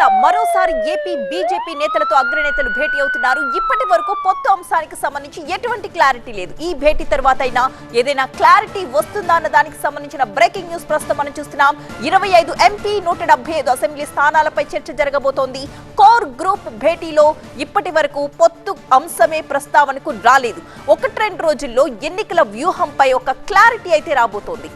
ఇవాళ మరోసారి AP BJP నేతలతో అగ్రనేతలు భేటీ అవుతున్నారు. ఇప్పటి వరకు పొత్తు అంశానికి సంబంధించి ఎటువంటి క్లారిటీ లేదు. ఈ భేటీ తర్వాత అయినా ఏదైనా క్లారిటీ వస్తుందా అన్న దానికి సంబంధించిన బ్రేకింగ్ న్యూస్ ప్రస్తుతం మనం చూస్తున్నాం. ఇరవై ఐదు ఎంపీ నూట డెబ్బై ఐదు అసెంబ్లీ స్థానాలపై చర్చ జరగబోతోంది. కోర్ గ్రూప్ భేటీలో ఇప్పటి వరకు పొత్తు అంశమే ప్రస్తావనకు రాలేదు. ఒకటి రెండు రోజుల్లో ఎన్నికల వ్యూహంపై ఒక క్లారిటీ అయితే రాబోతోంది.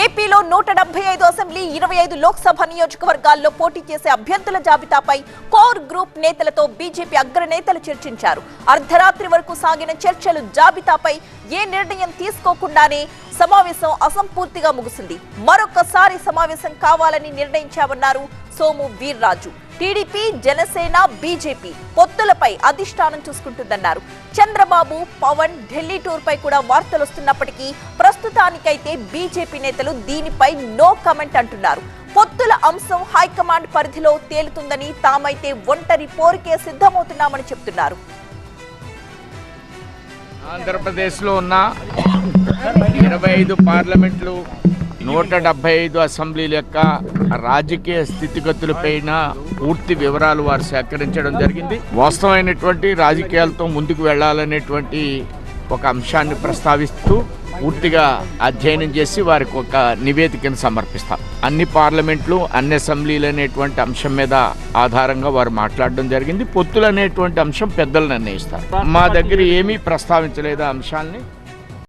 ఏపీలో నూట డెబ్బై ఐదు అసెంబ్లీ ఇరవై ఐదు లోక్సభ నియోజకవర్గాల్లో పోటీ చేసే అభ్యర్థుల జాబితాపై కోర్ గ్రూప్ నేతలతో బీజేపీ అగ్రనేతలు చర్చించారు. అర్ధరాత్రి వరకు సాగిన చర్చలు జాబితాపై ఏ నిర్ణయం తీసుకోకుండానే సమావేశం అసంపూర్తిగా ముగిసింది. మరొకసారి సమావేశం కావాలని నిర్ణయించామన్నారు సోము వీర్రాజు. టీడీపీ జనసేన బీజేపీ పొత్తులపై అధిష్టానం చూసుకుంటుందన్నారు. చంద్రబాబు పవన్ ఢిల్లీ టూర్ పై కూడా వార్తలు వస్తున్నప్పటికీ ప్రస్తుతానికైతే బీజేపీ నేతలు దీనిపై నో కమెంట్ అంటున్నారు. పొత్తుల అంశం హైకమాండ్ పరిధిలో తేలుతుందని తామైతే ఒంటరి పోరుకే సిద్ధమవుతున్నామని చెప్తున్నారు. ఆంధ్రప్రదేశ్లో ఉన్న ఇరవై ఐదు పార్లమెంట్లు నూట డెబ్బై ఐదు అసెంబ్లీల యొక్క రాజకీయ స్థితిగతులపైన పూర్తి వివరాలు వారు సేకరించడం జరిగింది. వాస్తవమైనటువంటి రాజకీయాలతో ముందుకు వెళ్ళాలనేటువంటి ఒక అంశాన్ని ప్రస్తావిస్తూ పూర్తిగా అధ్యయనం చేసి వారికి ఒక నివేదికను సమర్పిస్తాం. అన్ని పార్లమెంట్లు అన్ని అసెంబ్లీలు అనేటువంటి అంశం మీద ఆధారంగా వారు మాట్లాడడం జరిగింది. పొత్తులు అనేటువంటి అంశం పెద్దలు నిర్ణయిస్తారు. మా దగ్గర ఏమీ ప్రస్తావించలేదు అంశాన్ని